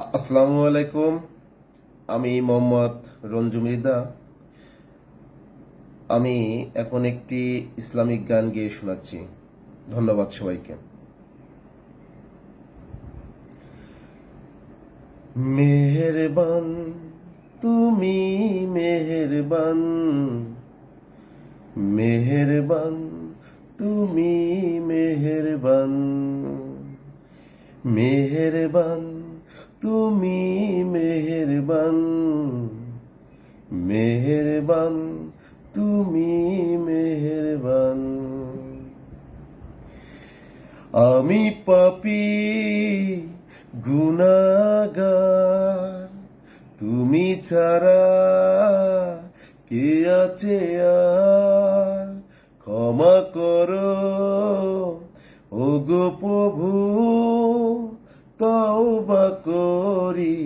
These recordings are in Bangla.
আসসালামু আলাইকুম। আমি মোহাম্মদ রঞ্জু মৃদা আমি এখন একটি ইসলামিক গান গেয়ে শোনাচ্ছি। ধন্যবাদ সবাইকে। মেহেরবান, তুমি মেহেরবান। মেহেরবান, তুমি মেহেরবান। মেহেরবান, তুমি মেহেরবান। মেহেরবান, তুমি মেহেরবান। আমি পাপি, গুনাগার, তুমি ছাড়া কে আছে আর? ক্ষমা করো, ও গো প্রভু করি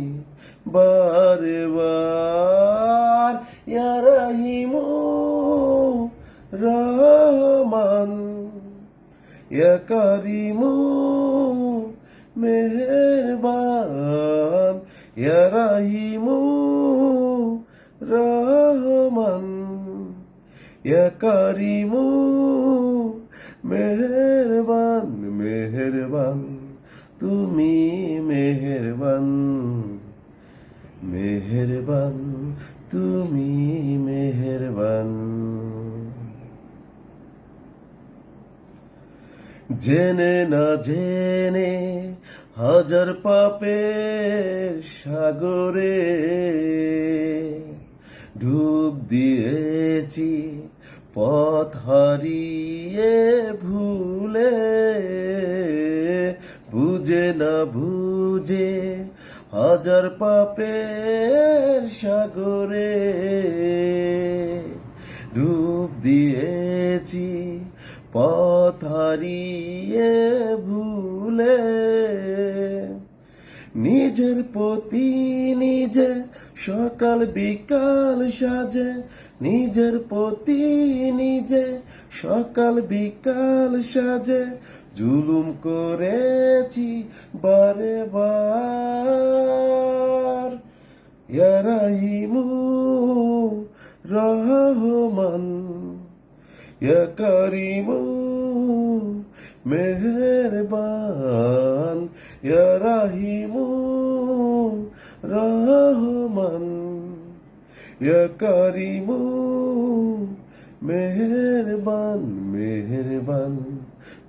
বারে বার ইয়া রাহিমু রহমান, ইয়া কারিমু মেহেরবান, ইয়া রাহিমু রহমান, ইয়া কারিমু মেহেরবান মেহেরবান। তুমি মেহেরবান মেহেরবান, তুমি মেহেরবান। জেনে না জেনে হাজার পাপের সাগরে ডুব দিয়েছি, পথ হারিয়ে ভুলে না বুঝে হাজার পাপের সাগরে ডুব দিয়েছি, পথ হারিয়ে ভুলে। নিজের প্রতি নিজে সকাল বিকাল সাজে, নিজের প্রতি নিজে সকাল বিকাল সাজে জুলুম করেছি বারে বার। রাহিমু রহমান কারিমু মেহেরবান। রাহিমু রহমান কারিমু মেহেরবান মেহেরবান।